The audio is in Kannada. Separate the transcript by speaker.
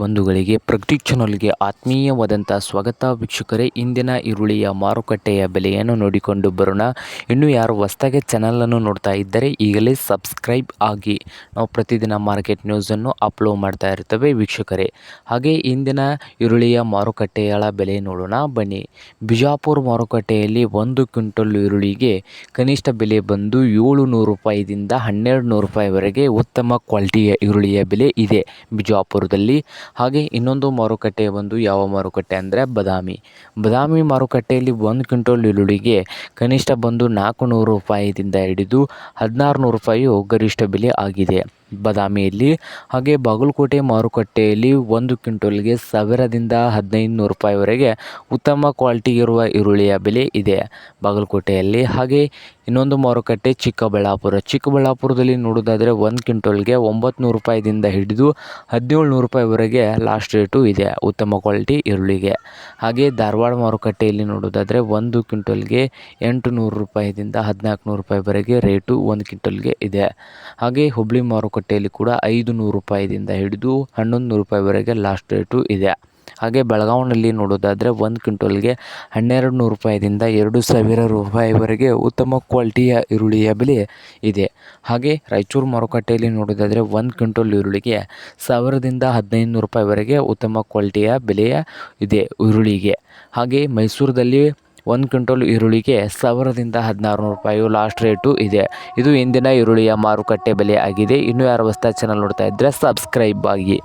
Speaker 1: ಬಂಧುಗಳಿಗೆ, ಪ್ರಗತಿ ಚಾನಲ್ಗೆ ಆತ್ಮೀಯವಾದಂಥ ಸ್ವಾಗತ. ವೀಕ್ಷಕರೇ, ಇಂದಿನ ಈರುಳ್ಳಿಯ ಮಾರುಕಟ್ಟೆಯ ಬೆಲೆಯನ್ನು ನೋಡಿಕೊಂಡು ಬರೋಣ. ಇನ್ನು ಯಾರು ಹೊಸ್ತಾಗೆ ಚಾನಲನ್ನು ನೋಡ್ತಾ ಇದ್ದರೆ ಈಗಲೇ ಸಬ್ಸ್ಕ್ರೈಬ್ ಆಗಿ. ನಾವು ಪ್ರತಿದಿನ ಮಾರ್ಕೆಟ್ ನ್ಯೂಸನ್ನು ಅಪ್ಲೋಡ್ ಮಾಡ್ತಾ ಇರ್ತೇವೆ ವೀಕ್ಷಕರೇ. ಹಾಗೆ ಇಂದಿನ ಈರುಳ್ಳಿಯ ಮಾರುಕಟ್ಟೆಯ ಬೆಲೆ ನೋಡೋಣ. ಬನ್ನಿ, ಬಿಜಾಪುರ ಮಾರುಕಟ್ಟೆಯಲ್ಲಿ ಒಂದು ಕ್ವಿಂಟಲ್ ಈರುಳ್ಳಿಗೆ ಕನಿಷ್ಠ ಬೆಲೆ ಬಂದು ಏಳು ನೂರು ರೂಪಾಯಿದಿಂದ ಹನ್ನೆರಡು ನೂರು ರೂಪಾಯಿವರೆಗೆ ಉತ್ತಮ ಕ್ವಾಲಿಟಿಯ ಈರುಳ್ಳಿಯ ಬೆಲೆ ಇದೆ. ಬಿಜಾಪುರದಲ್ಲಿ ಹಾಗೆ ಇನ್ನೊಂದು ಮಾರುಕಟ್ಟೆ ಬಂದು ಯಾವ ಮಾರುಕಟ್ಟೆ ಅಂದರೆ ಬದಾಮಿ. ಬದಾಮಿ ಮಾರುಕಟ್ಟೆಯಲ್ಲಿ ಒಂದು ಕ್ವಿಂಟಲ್ ಈರುಳ್ಳಿಗೆ ಕನಿಷ್ಠ ಬಂದು ನಾಲ್ಕು ನೂರು ರೂಪಾಯಿದಿಂದ ಹಿಡಿದು ಹದಿನಾರು ನೂರು ರೂಪಾಯಿಯು ಗರಿಷ್ಠ ಬೆಲೆ ಆಗಿದೆ. ಬದಾಮಿಯಲ್ಲಿ ಹಾಗೆ ಬಾಗಲಕೋಟೆ ಮಾರುಕಟ್ಟೆಯಲ್ಲಿ ಒಂದು ಕ್ವಿಂಟಲ್ಗೆ ಸಾವಿರದಿಂದ ಹದಿನೈದು ನೂರು ರೂಪಾಯಿವರೆಗೆ ಉತ್ತಮ ಕ್ವಾಲಿಟಿ ಇರುವ ಈರುಳ್ಳಿಯ ಬೆಲೆ ಇದೆ. ಬಾಗಲಕೋಟೆಯಲ್ಲಿ ಹಾಗೆ ಇನ್ನೊಂದು ಮಾರುಕಟ್ಟೆ ಚಿಕ್ಕಬಳ್ಳಾಪುರ. ಚಿಕ್ಕಬಳ್ಳಾಪುರದಲ್ಲಿ ನೋಡೋದಾದರೆ ಒಂದು ಕ್ವಿಂಟಲ್ಗೆ ಒಂಬತ್ತು ನೂರು ರೂಪಾಯಿದಿಂದ ಹಿಡಿದು ಹದಿನೇಳು ನೂರು ರೂಪಾಯಿವರೆಗೆ ಲಾಸ್ಟ್ ರೇಟು ಇದೆ. ಉತ್ತಮ ಕ್ವಾಲಿಟಿ ಈರುಳ್ಳಿಗೆ. ಹಾಗೆ ಧಾರವಾಡ ಮಾರುಕಟ್ಟೆಯಲ್ಲಿ ನೋಡೋದಾದರೆ ಒಂದು ಕ್ವಿಂಟಲ್ಗೆ ಎಂಟು ನೂರು ರೂಪಾಯಿದಿಂದ ಹದಿನಾಲ್ಕುನೂರು ರೂಪಾಯಿವರೆಗೆ ರೇಟು ಒಂದು ಕ್ವಿಂಟಲ್ಗೆ ಇದೆ. ಹಾಗೆ ಹುಬ್ಬಳ್ಳಿ ಮಾರುಕಟ್ಟೆಯಲ್ಲಿ ಕೂಡ ಐದು ನೂರು ರೂಪಾಯಿದಿಂದ ಹಿಡಿದು ಹನ್ನೊಂದು ನೂರು ರೂಪಾಯಿವರೆಗೆ ಲಾಸ್ಟ್ ರೇಟು ಇದೆ. ಹಾಗೆ ಬೆಳಗಾವಿನಲ್ಲಿ ನೋಡೋದಾದರೆ ಒಂದು ಕ್ವಿಂಟಲ್ಗೆ ಹನ್ನೆರಡು ನೂರು ರೂಪಾಯಿದಿಂದ ಎರಡು ಸಾವಿರ ರೂಪಾಯಿವರೆಗೆ ಉತ್ತಮ ಕ್ವಾಲಿಟಿಯ ಈರುಳ್ಳಿಯ ಬೆಲೆ ಇದೆ. ಹಾಗೆ ರಾಯಚೂರು ಮಾರುಕಟ್ಟೆಯಲ್ಲಿ ನೋಡೋದಾದರೆ ಒಂದು ಕ್ವಿಂಟಲ್ ಈರುಳ್ಳಿಗೆ ಸಾವಿರದಿಂದ ಹದಿನೈದು ನೂರು ರೂಪಾಯಿವರೆಗೆ ಉತ್ತಮ ಕ್ವಾಲಿಟಿಯ ಬೆಲೆಯ ಇದೆ ಈರುಳ್ಳಿಗೆ. ಹಾಗೆ ಮೈಸೂರಿನಲ್ಲಿ ಒಂದು ಕ್ವಿಂಟಲ್ ಈರುಳ್ಳಿಗೆ ಸಾವಿರದಿಂದ ಹದಿನಾರು ನೂರು ರೂಪಾಯಿ ಲಾಸ್ಟ್ ರೇಟು ಇದೆ. ಇದು ಇಂದಿನ ಈರುಳ್ಳಿಯ ಮಾರುಕಟ್ಟೆ ಬೆಲೆ ಆಗಿದೆ. ಇನ್ನೂ ಯಾರು ಹೊಸ್ತಾ ಚಾನಲ್ ನೋಡ್ತಾ ಇದ್ದರೆ ಸಬ್ಸ್ಕ್ರೈಬ್ ಆಗಿ.